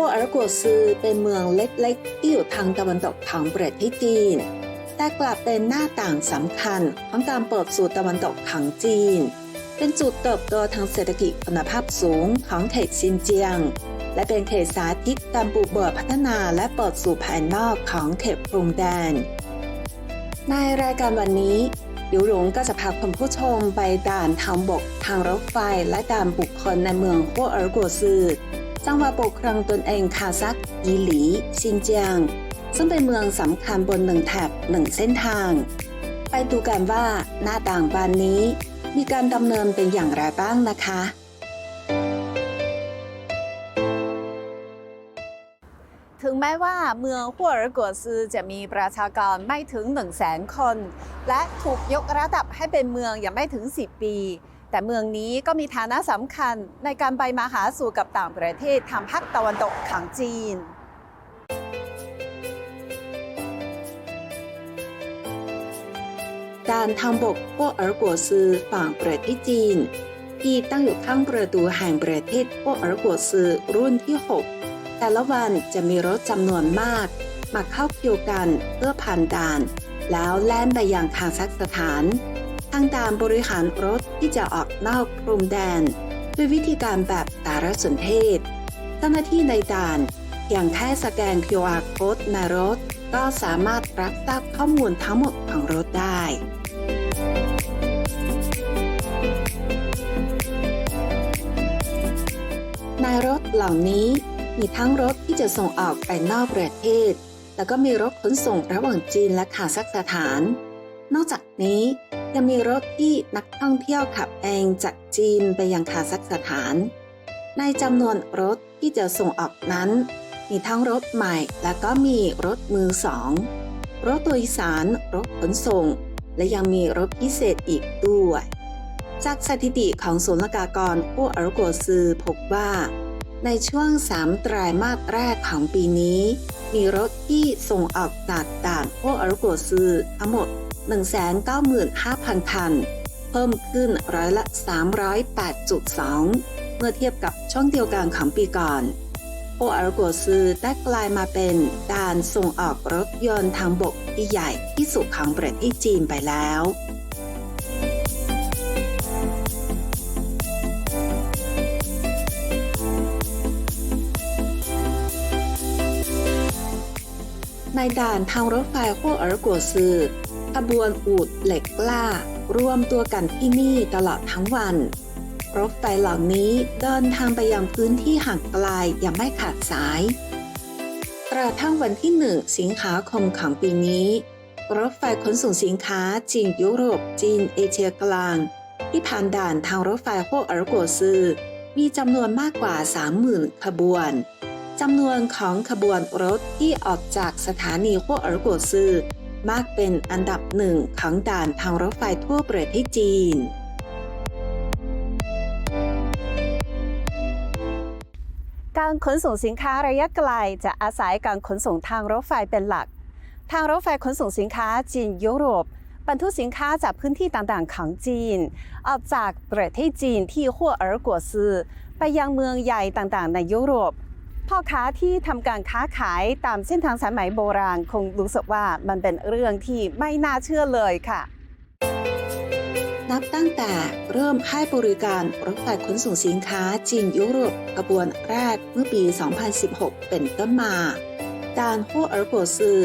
ฮัวเอ๋อกัวซือเป็นเมืองเล็กๆ ที่อยู่ทางตะวันตกของประเทศจีน แต่กลับเป็นหน้าต่างสำคัญของการเปิดสู่ตะวันตกของจีน เป็นจุดเติบโตทางเศรษฐกิจคุณภาพสูงของเขตซินเจียง และเป็นเขตสาธิตการปลูกเบิกพัฒนาและเปิดสู่ภายนอกของเขตพรมแดน ในรายการวันนี้หลิวหลงก็จะพาคุณผู้ชมไปด่านทางบก ทางรถไฟ และด่านบุคคลในเมืองฮัวเอ๋อกัวซือ จังหวัดปกครองตนเองคาซักยีหลีซินเจียง ซึ่งเป็นเมืองสำคัญบนหนึ่งแถบหนึ่งเส้นทาง ไปดูกันว่าหน้าต่างบานนี้ มีการดำเนินเป็นอย่างไรบ้างนะคะถึงแม้ว่าเมืองฮัวเอ๋อกัวซือจะมีประชากรไม่ถึง 1 0 0 0 0แสนคน และถูกยกระดับให้เป็นเมืองอย่างไม่ถึง 10 ปี แต่เมืองนี้ก็มีฐานะสำคัญในการไปมาหาสู่กับต่างประเทศทางภาคตะวันตกของจีนด่านทางบกฮัวเอ๋อกัวซือฝั่งประเทศจีน ที่ตั้งอยู่ข้างประตูแห่งประเทศฮัวเอ๋อกัวซือรุ่นที่ 6 แต่ละวันจะมีรถจำนวนมาก มาเข้าคิวกันเพื่อผ่านด่าน แล้วแล่นไปยังคาซัคสถานางด่านบริหารรถที่จะออกนอกพรมแดนด้วยวิธีการแบบสารสนเทศ เจ้าหน้าที่ในด่านเพียงแค่สแกน QR code ในรถ ก็สามารถรับทราบข้อมูลทั้งหมดของรถได้ในรถเหล่านี้มีทั้งรถที่จะส่งออกไปนอกประเทศ แล้วก็มีรถขนส่งระหว่างจีนและคาซัคสถาน นอกจากนี้ ยังมีรถที่นักท่องเที่ยวขับเองจากจีนไปยังคาซัคสถาน ในจำนวนรถที่จะส่งออกนั้น มีทั้งรถใหม่และก็มีรถมือสอง รถโดยสาร รถขนส่ง และยังมีรถพิเศษอีกด้วย จากสถิติของศูนย์กากรผู้เอ๋อกัวซือพบว่า ในช่วง3ไตรามาสแรกของปีนี้ มีรถที่ส่งออกจากด่านผู้เอ๋อกัวซือทั้งหมด 195,000 คัน เพิ่มขึ้นร้อยละ 308.2 เมื่อเทียบกับช่วงเดียวกันของปีก่อนโออาร์กัวซือได้กลายมาเป็นด่านส่งออกรถยนต์ทางบกที่ใหญ่ที่สุดของประเทศจีนไปแล้วในด่านทางรถไฟฮัวเอ๋อกัวซือ ขบวนอูดเหล็กกล้า รวมตัวกันที่นี่ตลอดทั้งวันรถไฟเหล่านี้เดินทางไปยังพื้นที่ห่างไกลอย่างไม่ขาดสายกระทั่งวันที่1สิงหาคมของปีนี้ รถไฟขนส่งสินค้าจีนยุโรป จีนเอเชียกลาง ที่ผ่านด่านทางรถไฟฮัวเอ๋อกัวซือ มีจำนวนมากกว่า 30,000 ขบวนจำนวนของขบวนรถที่ออกจากสถานีฮัวเอ๋อกัวซือ มากเป็นอันดับหนึ่งของด่านทางรถไฟทั่วประเทศจีน การขนส่งสินค้าระยะไกลจะอาศัยการขนส่งทางรถไฟเป็นหลัก ทางรถไฟขนส่งสินค้าจีนยุโรปบรรทุกสินค้าจากพื้นที่ต่างๆของจีน ออกจากประเทศจีนที่ฮัวเอ๋อกัวซือไปยังเมืองใหญ่ต่างๆ ในยุโรป พ่อค้าที่ทำการค้าขายตามเส้นทางสายไหมโบราณ คงรู้สึกว่ามันเป็นเรื่องที่ไม่น่าเชื่อเลยค่ะ นับตั้งแต่เริ่มให้บริการรถไฟขนส่งสินค้าจีนยุโรปกระบวนแรกเมื่อปี 2016 เป็นต้นมาด่านฮัวเอ๋อกัวซือ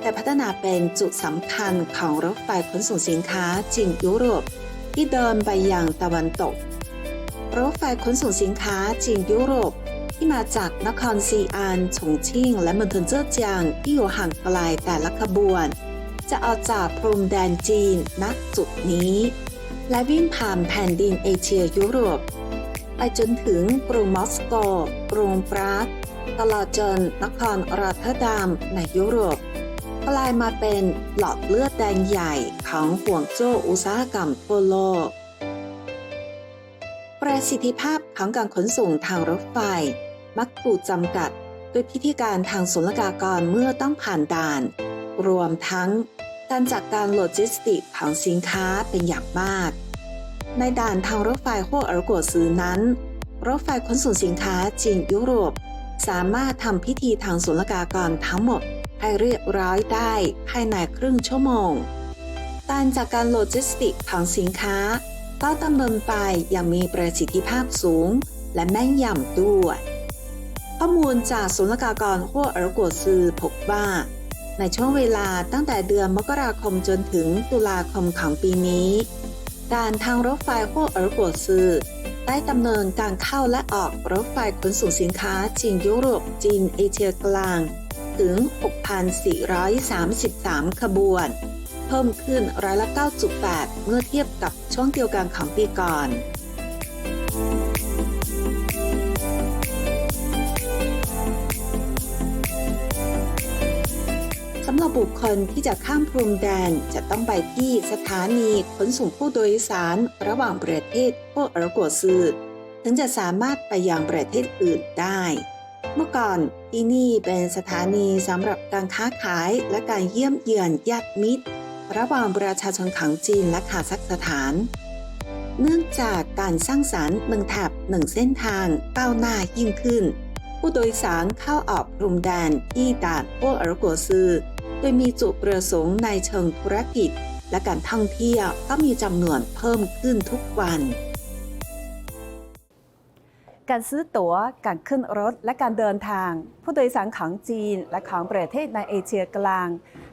ได้พัฒนาเป็นจุดสำคัญของรถไฟขนส่งสินค้าจีนยุโรป ที่เดินไปยังตะวันตก รถไฟขนส่งสินค้าจีนยุโรป ที่มาจากนครซีอานฉงชิ่ง และมณฑลเจ้อเจียงที่อยู่ห่างไกลแต่ละขบวน จะออกจากพรมแดนจีนณจุดนี้ และวิ่งผ่านแผ่นดินเอเชียยุโรป ไปจนถึงกรุงมอสโกกรุงปรากตลอดจนนครรอตเทอร์ดัมในยุโรปกลายมาเป็นหลอดเลือดแดงใหญ่ของห่วงโซ่อุตสาหกรรมทั่วโลกประสิทธิภาพของการขนส่งทางรถไฟ มักถูกจำกัดด้วยพิธีการทางศุลกากรเมื่อต้องผ่านด่าน รวมทั้งการจัดการโลจิสติกของสินค้าเป็นอย่างมาก ในด่านทางรถไฟฮั่วเอ๋อกัวซือนั้น รถไฟขนส่งสินค้าจีนยุโรป สามารถทำพิธีทางศุลกากรทั้งหมดให้เรียบร้อยได้ภายในครึ่งชั่วโมง การจัดการโลจิสติกของสินค้าก็ดำเนินไปอย่างมีประสิทธิภาพสูงและแม่นยำด้วย ข้อมูลจากศุลกากรฮั่วเอ๋อกัวซือพบว่า ในช่วงเวลาตั้งแต่เดือนมกราคมจนถึงตุลาคมของปีนี้ด่านทางรถไฟฮั่วเอ๋อกัวซือได้ดำเนินการเข้าและออกรถไฟขนส่งสินค้าจีนยุโรปจีนเอเชียกลาง ถึง 6,433 ขบวน เพิ่มขึ้นร้อยละ 9.8 เมื่อเทียบกับช่วงเดียวกันของปีก่อน หรับบุคคลที่จะข้ามพรมแดนจะต้องไปที่สถานีขนส่งผู้โดยสารระหว่างประเทศพวกเอร์กัวซือถึงจะสามารถไปยังประเทศอื่นได้ เมื่อก่อนที่นี่เป็นสถานีสำหรับการค้าขายและการเยี่ยมเยือนญาติมิตร ระหว่างประชาชนของจีนและคาซัคสถาน เนื่องจากการสร้างสารรค์เมืองแถบหนึ่งเส้นทางก้าวหน้ายิ่งขึ้นผู้โดยสารเข้าออกพรมแดนที่ด่านพวกเอร์กัวซือ โดยมีจุดประสงค์ในเชิงธุรกิจ และการท่องเที่ยวก็มีจำนวนเพิ่มขึ้นทุกวัน การซื้อตั๋ว การขึ้นรถ และการเดินทาง ผู้โดยสารของจีนและของประเทศในเอเชียกลาง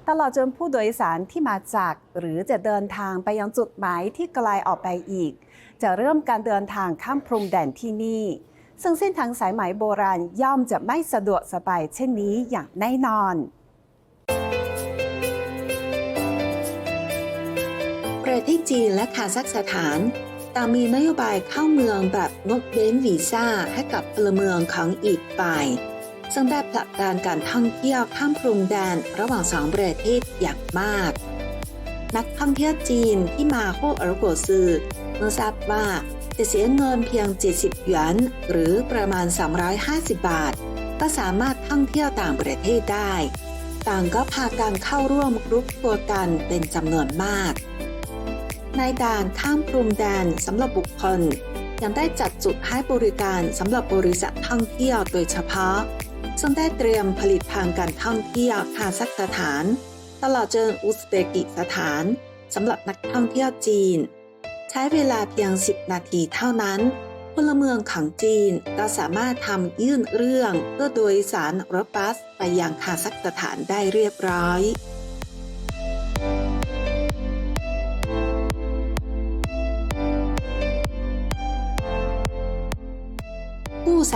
ตลอดจนผู้โดยสารที่มาจาก หรือจะเดินทางไปยังจุดหมายที่ไกลออกไปอีก จะเริ่มการเดินทางข้ามพรมแดนที่นี่ซึ่งเส้นทางสายไหมโบราณย่อมจะไม่สะดวกสบายเช่นนี้อย่างแน่นอน ประเทศจีนและคาซัคสถานต่างมีนโยบายเข้าเมืองแบบงดเว้นวีซ่าให้กับพลเมืองของอีกฝ่าย ซึ่งได้ผลักดันการท่องเที่ยวข้ามพรมแดนระหว่างสองประเทศอย่างมาก นักท่องเที่ยวจีนที่มาโฮเอ๋อกัวซือเมื่อทราบว่าจะเสียเงินเพียง 70 หยวนหรือประมาณ 350 บาท ก็สามารถท่องเที่ยวต่างประเทศได้ ต่างก็พากันเข้าร่วมกรุ๊ปตัวกันเป็นจำนวนมาก ในด่านข้ามพรมแดนสำหรับบุคคล ยังได้จัดจุดให้บริการสำหรับบริษัทท่องเที่ยวโดยเฉพาะ ซึ่งได้เตรียมผลิตภัณฑ์การท่องเที่ยวคาซัคสถาน ตลอดจนอุซเบกิสถานสำหรับนักท่องเที่ยวจีน ใช้เวลาเพียง 10 นาทีเท่านั้นพลเมืองของจีนก็สามารถทำยื่นเรื่องเพื่อโดยสารรถบัสไปยังคาซัคสถานได้เรียบร้อย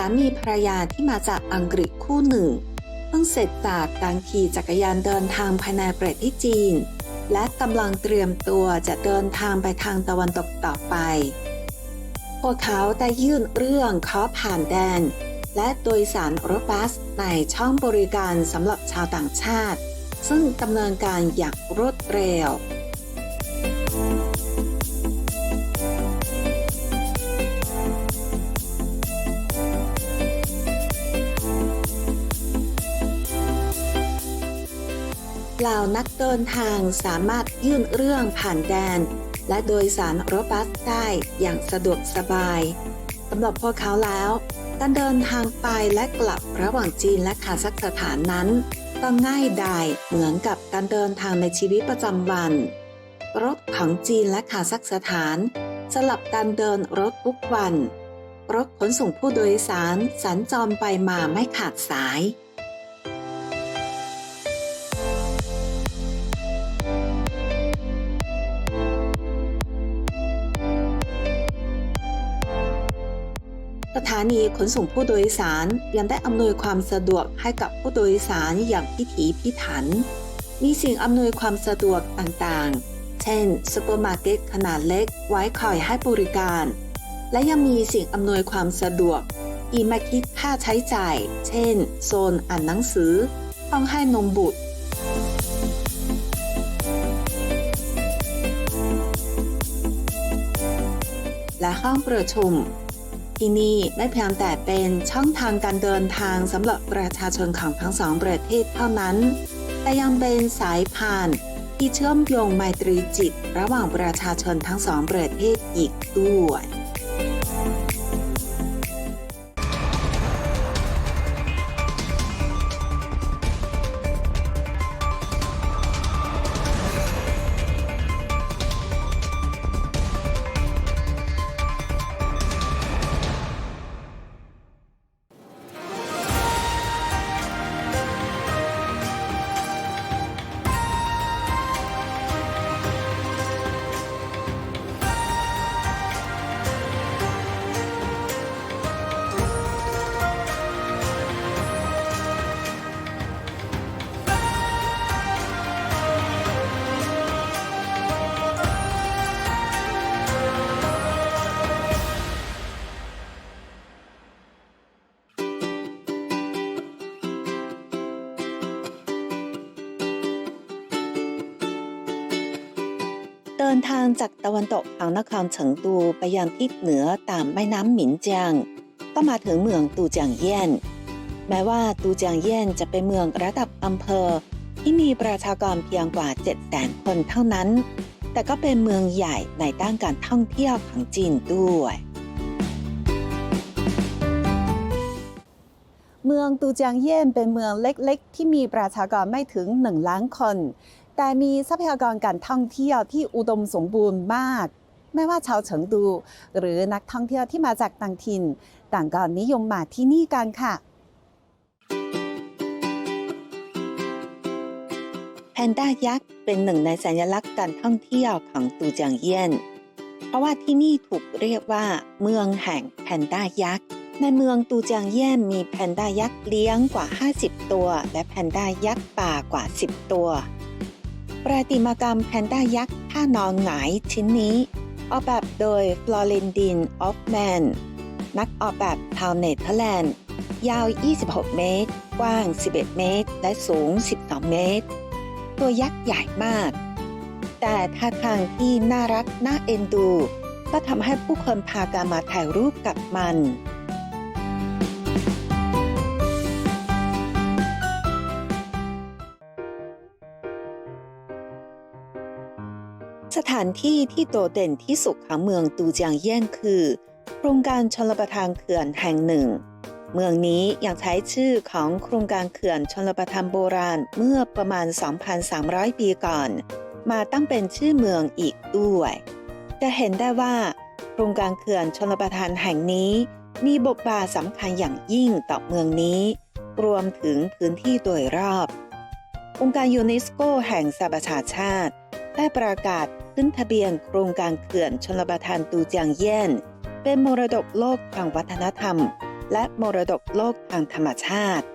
ามีภรรยาที่มาจากอังกฤษคู่หนึ่ง เพิ่งเสร็จจากการขี่จักรยานเดินทางภายในประเทศจีน และกำลังเตรียมตัวจะเดินทางไปทางตะวันตกต่อไป พวกเขาได้ยื่นเรื่องขอผ่านแดน และโดยสารรถบัสในช่องบริการสำหรับชาวต่างชาติ ซึ่งดำเนินการอย่างรวดเร็ว เหล่านักเดินทางสามารถยื่นเรื่องผ่านแดน และโดยสารรถบัสได้อย่างสะดวกสบายสำหรับพวกเขาแล้ว การเดินทางไปและกลับระหว่างจีนและคาซัคสถานนั้นก็ง่ายดายเหมือนกับการเดินทางในชีวิตประจำวัน รถของจีนและคาซัคสถาน สลับการเดินรถทุกวัน รถขนส่งผู้โดยสารสัญจรไปมาไม่ขาดสาย นีขนส่งผู้โดยสารยังได้อำนวยความสะดวกให้กับผู้โดยสารอย่างพิถีพิถัน มีสิ่งอำนวยความสะดวกต่างๆ เช่นซูเปอร์มาร์เก็ตขนาดเล็กไว้คอยให้บริการ และยังมีสิ่งอำนวยความสะดวกที่ไม่คิดค่าใช้จ่าย เช่น โซนอ่านหนังสือ ห้องให้นมบุตรและห้องประชุม ที่นี่ไม่เพียงแต่เป็นช่องทางการเดินทางสำหรับประชาชนของทั้งสองประเทศเท่านั้น แต่ยังเป็นสายผ่านที่เชื่อมโยงไมตรีจิต ระหว่างประชาชนทั้งสองประเทศอีกด้วย จากตะวันตกของนครเฉิงตูไปยังทิศเหนือตามแม่น้ำหมินเจียงก็มาถึงเมืองตูเจียงเยี่ยน แม้ว่าตูเจียงเยี่ยนจะเป็นเมืองระดับอำเภอ ที่มีประชากรเพียงกว่า 7 0 0 0 0คนเท่านั้น แต่ก็เป็นเมืองใหญ่ในด้านการท่องเที่ยวของจีนด้วย เมืองตูเจียงเยี่ยนเป็นเมืองเล็กๆ ที่มีประชากรไม่ถึง 1 ล้านคน แต่มีทรัพยากรการท่องเที่ยวที่อุดมสมบูรณ์มาก ไม่ว่าชาวเฉิงตูหรือนักท่องเที่ยวที่มาจากต่างถิ่น ต่างก็นิยมมาที่นี่กันค่ะแพนด้ายักษ์เป็นหนึ่งในสัญลักษณ์การท่องเที่ยวของตูเจียงเยี่ยน เพราะว่าที่นี่ถูกเรียกว่า เมืองแห่งแพนด้ายักษ์ ในเมืองตูเจียงเยี่ยนมีแพนด้ายักษ์เลี้ยงกว่า 50 ตัว และแพนด้ายักษ์ป่ากว่า 10 ตัว ประติมากรรมแพนด้ายักษ์ท่านอนหงายชิ้นนี้ ออกแบบโดยฟลอเรนดินออฟแมนนักออกแบบชาวเนเธอร์แลนด์ ยาว 26 เมตร กว้าง 11 เมตร และสูง 12 เมตร ตัวยักษ์ใหญ่มาก แต่ท่าทางที่น่ารักน่าเอ็นดู ก็ทำให้ผู้คนพากันมาถ่ายรูปกับมัน สถานที่ที่โดดเด่นที่สุดของเมืองตูเจียงเยี่ยนคือ โครงการชลประทานเขื่อนแห่งหนึ่ง เมืองนี้ยังใช้ชื่อของโครงการเขื่อนชลประทานโบราณเมื่อประมาณ 2,300 ปีก่อน มาตั้งเป็นชื่อเมืองอีกด้วย จะเห็นได้ว่า โครงการเขื่อนชลประทานแห่งนี้ มีบทบาทสำคัญอย่างยิ่งต่อเมืองนี้ รวมถึงพื้นที่โดยรอบ องค์การยูเนสโกแห่งสหประชาชาติ ได้ประกาศขึ้นทะเบียนโครงการเขื่อนชลประทานตูเจียงเย่นเป็นมรดกโลกทางวัฒนธรรม และมรดกโลกทางธรรมชาติ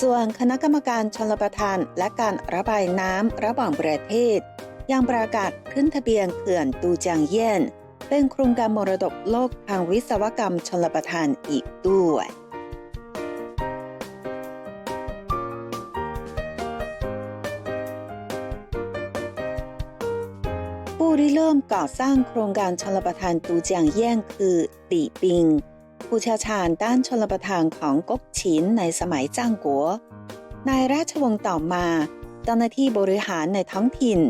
ส่วนคณะกรรมการชลประทานและการระบายน้ำระหว่างประเทศ ยังประกาศขึ้นทะเบียนเขื่อนตูเจียงเย่นเป็นโครงการมรดกโลกทางวิศวกรรมชลประทานอีกด้วย ผู้ริเริ่มก่อสร้างโครงการชลประทานตูเจียงเยี่ยงคือตีปิง ผู้เชี่ยวชาญด้านชลประทานของก๊กฉินในสมัยจ้างกัวในราชวงศ์ต่อมาเจ้าหน้าที่บริหารในท้องถิ่น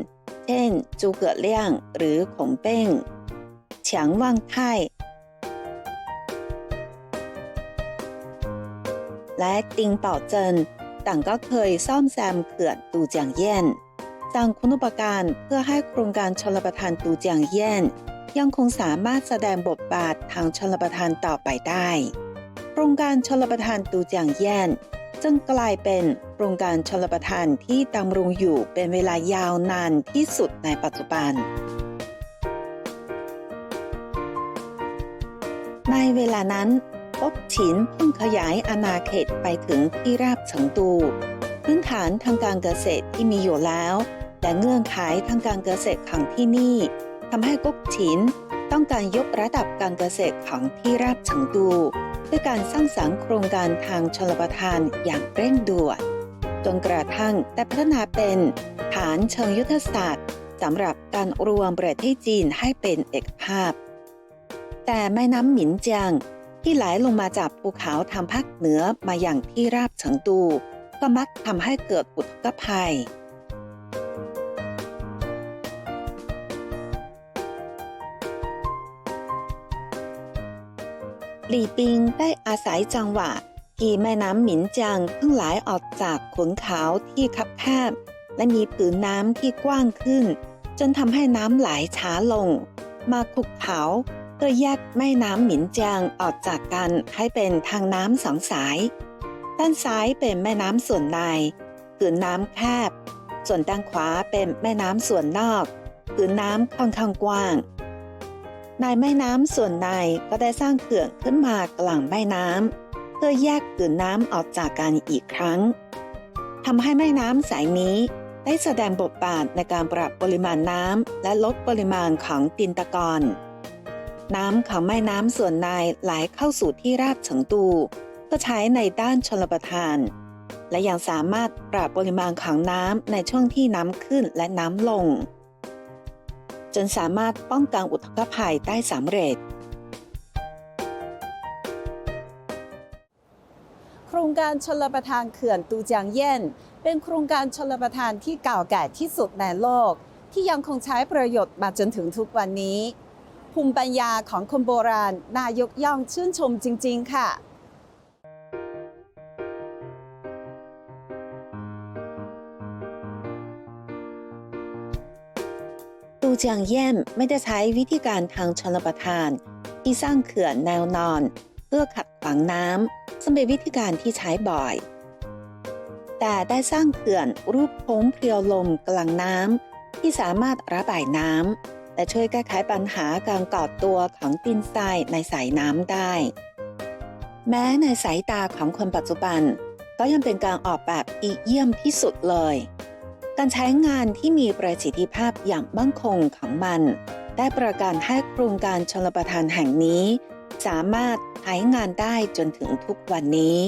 เช่น จูเกิดเลี่ยงหรือขงเป้งเฉียงว่างไทและติงเป่าเจินต่างก็เคยซ่อมแซมเขื่อนตูเจียงเยี่ยน สร้างคุณูปการเพื่อให้โครงการชลประทานตูเจียงเยี่ยนยังคงสามารถแสดงบทบาททางชลประทานต่อไปได้ โครงการชลประทานตูเจียงเยี่ยนจึงกลายเป็นโครงการชลประทานที่ดำรงอยู่เป็นเวลายาวนานที่สุดในปัจจุบัน ในเวลานั้นก๊กฉินเพิ่งขยายอาณาเขตไปถึงที่ราบเฉิงตู พื้นฐานทางการเกษตรที่มีอยู่แล้ว แต่เงื่อนไขทางการเกษตรของที่นี่ทำให้ก๊กฉินต้องการยกระดับการเกษตรของที่ราบเฉิงตูด้วยการสร้างสรรค์โครงการทางชลประทานอย่างเร่งด่วนจนกระทั่งได้พัฒนาเป็นฐานเชิงยุทธศาสตร์สำหรับการรวมประเทศจีนให้เป็นเอกภาพ แต่แม่น้ำหมินเจียงที่ไหลลงมาจากภูเขาทางภาคเหนือมาอย่างที่ราบเฉิงตู ก็มักทำให้เกิดอุทกภัย หลี่ปิงได้อาศัยจังหวะ ที่แม่น้ำหมินจางเพิ่งไหลออกจากขุนเขาที่คับแคบ และมีผืนน้ำที่กว้างขึ้น จนทำให้น้ำไหลช้าลง มาขุกเขาเพื่อแยกแม่น้ำหมินจางออกจากกันให้เป็นทางน้ำสองสาย ด้านซ้ายเป็นแม่น้ำส่วนในผืนน้ำแคบ ส่วนด้านขวาเป็นแม่น้ำส่วนนอกผืนน้ำค่อนข้างกว้าง ในแม่น้ำส่วนในก็ได้สร้างเขื่อนขึ้นมากลางแม่น้ำเพื่อแยกผืนน้ำออกจากกันอีกครั้งทำให้แม่น้ำสายนี้ได้แสดงบทบาทในการปรับปริมาณน้ำและลดปริมาณของดินตะกอนน้ำของแม่น้ำส่วนในไหลเข้าสู่ที่ราบเฉิงตูเพื่อใช้ในด้านชลประทาน และยังสามารถปรับปริมาณของน้ำในช่วงที่น้ำขึ้นและน้ำลง จนสามารถป้องกันอุทกภัยได้สำเร็จ โครงการชลประทานเขื่อนตูจางเย่นเป็นโครงการชลประทานที่เก่าแก่ที่สุดในโลก ที่ยังคงใช้ประโยชน์มาจนถึงทุกวันนี้ ภูมิปัญญาของคนโบราณนายกย่องชื่นชมจริง ๆ ค่ะ ตูเจียงเยี่ยมไม่ได้ใช้วิธีการทางชลประทาน ที่สร้างเขื่อนแนวนอน เพื่อขัดขวางน้ำซึ่งเป็นวิธีการที่ใช้บ่อย แต่ได้สร้างเขื่อนรูปโค้งเพียวลมกลางน้ำที่สามารถระบายน้ำและช่วยแก้ไขปัญหาการก่อตัวของดินทรายในสายน้ำได้ แม้ในสายตาของคนปัจจุบัน ก็ยังเป็นการออกแบบที่เยี่ยมที่สุดเลย การใช้งานที่มีประสิทธิภาพอย่างมั่นคงของมัน ได้ประกันให้โครงการชลประทานแห่งนี้ สามารถใช้งานได้จนถึงทุกวันนี้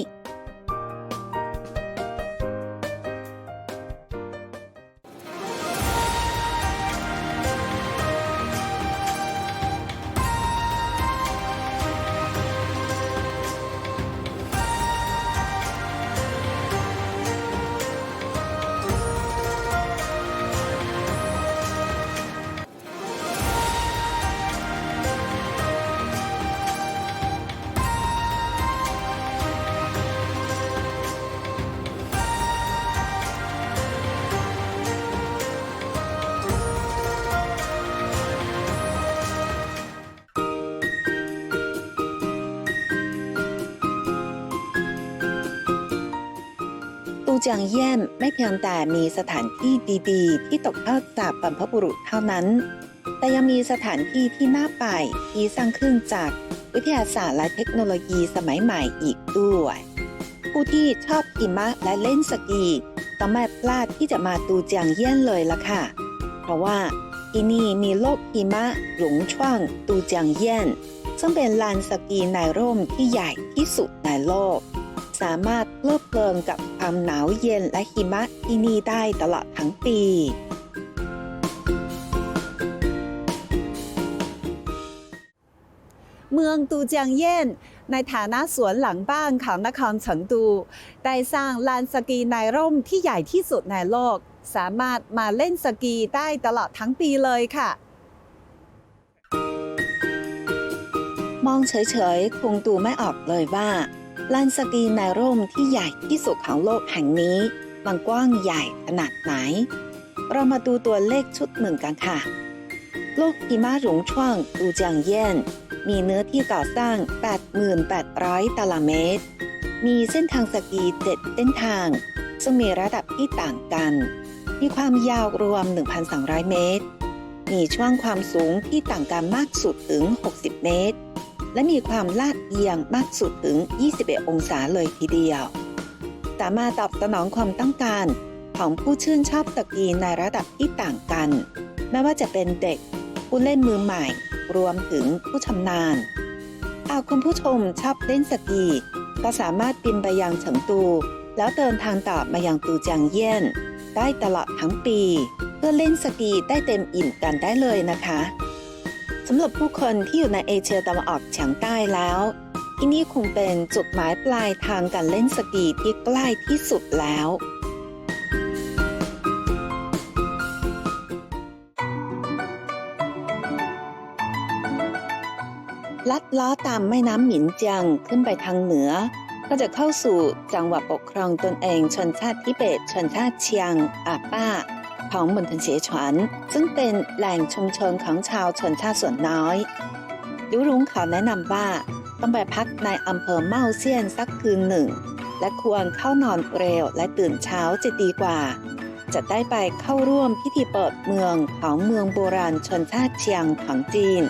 จางเยี่ยมไม่เพียงแต่มีสถานที่ดีๆ ที่ตกทอดจากบรรพบุรุษเท่านั้น แต่ยังมีสถานที่ที่น่าไปที่สร้างขึ้นจากวิทยาศาสตร์และเทคโนโลยีสมัยใหม่อีกด้วย ผู้ที่ชอบหิมะและเล่นสกีต้องไม่พลาดที่จะมาตูเจางเยี่ยนเลยล่ะค่ะ เพราะว่าที่นี่มีโลกหิมะหลงช่วงตูเจางเยี่ยนซึ่งเป็นลานสกีในร่มที่ใหญ่ที่สุดในโลก สามารถเพลิดเพลินกับความหนาวเย็นและหิมะที่นี่ได้ตลอดทั้งปีเมืองตูเจียงเย่นในฐานะสวนหลังบ้านของนครเฉิงตู ได้สร้างลานสกีในร่มที่ใหญ่ที่สุดในโลก สามารถมาเล่นสกีได้ตลอดทั้งปีเลยค่ะ มองเฉยๆ คงดูไม่ออกเลยว่า ลานสกีในร่มที่ใหญ่ที่สุดของโลกแห่งนี้มันกว้างใหญ่ขนาดไหน เรามาดูตัวเลขชุดหนึ่งกันค่ะ โลกหิมะหลงช่วงตูจียงเย่นมีเนื้อที่ก่อสร้าง 88,000ตารางเมตร มีเส้นทางสกี7เส้นทาง ซึ่งมีระดับที่ต่างกัน มีความยาวรวม 1,200 เมตร มีช่วงความสูงที่ต่างกันมากสุดถึง 60 เมตร และมีความลาดเอียงมากสุดถึง 21 องศาเลยทีเดียว สามารถตอบสนองความต้องการของผู้ชื่นชอบสกีในระดับที่ต่างกัน ไม่ว่าจะเป็นเด็ก ผู้เล่นมือใหม่ รวมถึงผู้ชำนาญหากคุณผู้ชมชอบเล่นสกี ก็สามารถบินไปยังเฉิงตู แล้วเดินทางต่อมายังตูจางเยี่ยน ได้ตลอดทั้งปี เพื่อเล่นสกีได้เต็มอิ่มกันได้เลยนะคะ สำหรับผู้คนที่อยู่ในเอเชียตะวันออกเฉียงใต้แล้วที่นี่คงเป็นจุดหมายปลายทางการเล่นสกีที่ใกล้ที่สุดแล้วลัดล้อตามแม่น้ำหมินเจียงขึ้นไปทางเหนือ ก็จะเข้าสู่จังหวัดปกครองตนเองชนชาติทิเบตชนชาติเชียงอาป้า ของมณฑลเสฉวนซึ่งเป็นแหล่งชุมชนของชาวชนชาติส่วนน้อยลิวรุ้งขอแนะนำว่าต้องไปพักในอำเภอเม่าเซียนสักคืนหนึ่ง และควรเข้านอนเร็วและตื่นเช้าจะดีกว่า จะได้ไปเข้าร่วมพิธีเปิดเมืองของเมืองโบราณชนชาติเชียงของจีน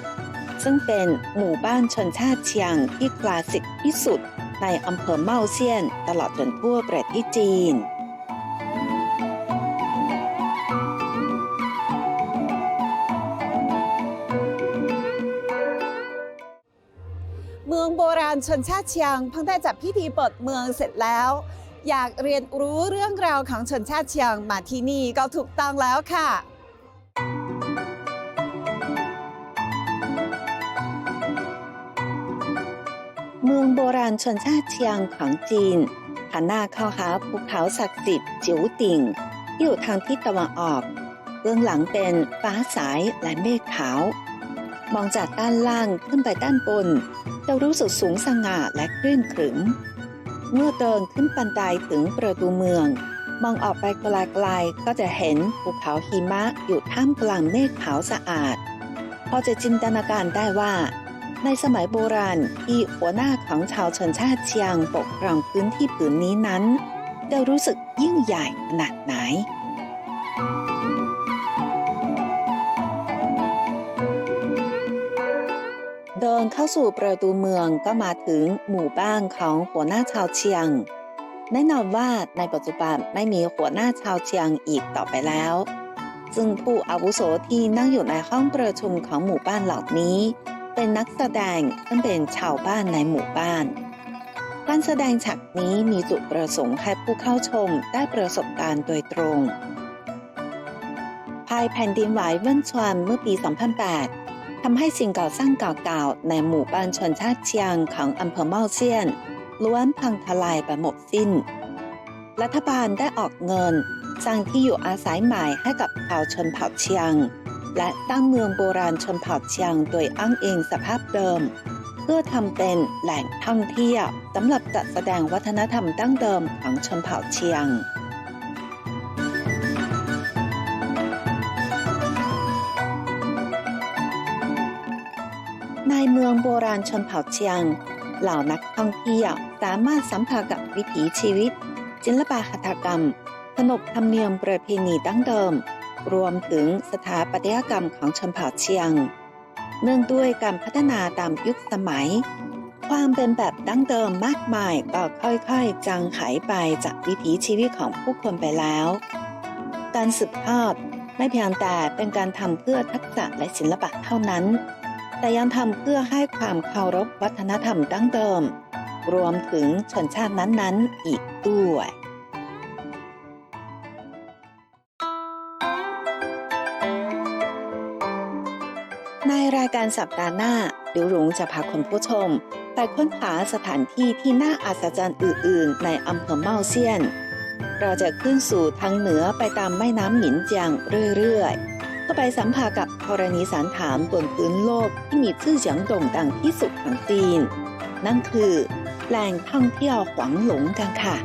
ซึ่งเป็นหมู่บ้านชนชาติเชียงที่คลาสสิกที่สุดในอำเภอเม่าเซียนตลอดจนทั่วประเทศจีน ชนชาติเชียงเพิ่งได้จัดพิธีเปิดเมืองเสร็จแล้ว อยากเรียนรู้เรื่องราวของชนชาติเชียงมาที่นี่ก็ถูกต้องแล้วค่ะเมืองโบราณชนชาติเชียงของจีนหันหน้าเข้าหาภูเขาศักดิ์สิทธิ์จิ๋วติ่ง ที่อยู่ทางทิศตะวันออก เบื้องหลังเป็นฟ้าสายและเมฆขาว มองจากด้านล่างขึ้นไปด้านบน จะรู้สึกสูงสง่าและคลื่นขรึมเมื่อเดินขึ้นบันไดถึงประตูเมือง มองออกไปไกลๆก็จะเห็นภูเขาหิมะอยู่ท่ามกลางเมฆขาวสะอาด พอจะจินตนาการได้ว่า ในสมัยโบราณที่หัวหน้าของชาวชนชาติเชียงปกครองพื้นที่ผืนนี้นั้น จะรู้สึกยิ่งใหญ่ขนาดไหน เดินเข้าสู่ประตูเมืองก็มาถึงหมู่บ้านของหัวหน้าชาวเชียง แน่นอนว่าในปัจจุบันไม่มีหัวหน้าชาวเชียงอีกต่อไปแล้ว ซึ่งผู้อาวุโสที่นั่งอยู่ในห้องประชุมของหมู่บ้านเหล่านี้ เป็นนักแสดงซึ่งเป็นชาวบ้านในหมู่บ้านการแสดงฉากนี้มีจุดประสงค์ให้ผู้เข้าชมได้ประสบการณ์โดยตรง ภายแผ่นดินไหวเวิ้นชวนเมื่อปี 2008 ทำให้สิ่งก่อสร้างเก่าๆในหมู่บ้านชนชาติเชียงของอำเภอเมาเซียนล้วนพังทลายไปหมดสิ้น รัฐบาลได้ออกเงินสร้างที่อยู่อาศัยใหม่ให้กับชาวชนเผ่าเชียง และตั้งเมืองโบราณชนเผ่าเชียงโดยอ้างอิงสภาพเดิม เพื่อทำเป็นแหล่งท่องเที่ยวสำหรับจัดแสดงวัฒนธรรมดั้งเดิมของชนเผ่าเชียง ในเมืองโบราณชนเผ่าเชียง เหล่านักท่องเที่ยวสามารถสัมผัสกับวิถีชีวิตศิลปหัตถกรรม ขนบธรรมเนียมประเพณีดั้งเดิม รวมถึงสถาปัตยกรรมของชนเผ่าเชียง เนื่องด้วยการพัฒนาตามยุคสมัย ความเป็นแบบดั้งเดิมมากมายก็ค่อยๆ จางหายไปจากวิถีชีวิตของผู้คนไปแล้ว การสืบทอดไม่เพียงแต่เป็นการทำเพื่อทักษะและศิลปะเท่านั้น แต่ยังทำเพื่อให้ความเคารพวัฒนธรรมดั้งเดิม รวมถึงชนชาตินั้นๆอีกด้วยในรายการสัปดาห์หน้าดิวรุงจะพาคุณผู้ชม ไปค้นหาสถานที่ที่น่าอัศจรรย์อื่น ๆ ในอำเภอเมาเซียน เราจะขึ้นสู่ทางเหนือไปตามแม่น้ำหมินเจียงเรื่อย ๆ ก็ไปสัมผัสกับธรณีสารถามบนพื้นโลกที่มีชื่อเสียงโด่งดังที่สุดของจีน นั่นคือแหล่งท่องเที่ยวหวังหลงกันค่ะ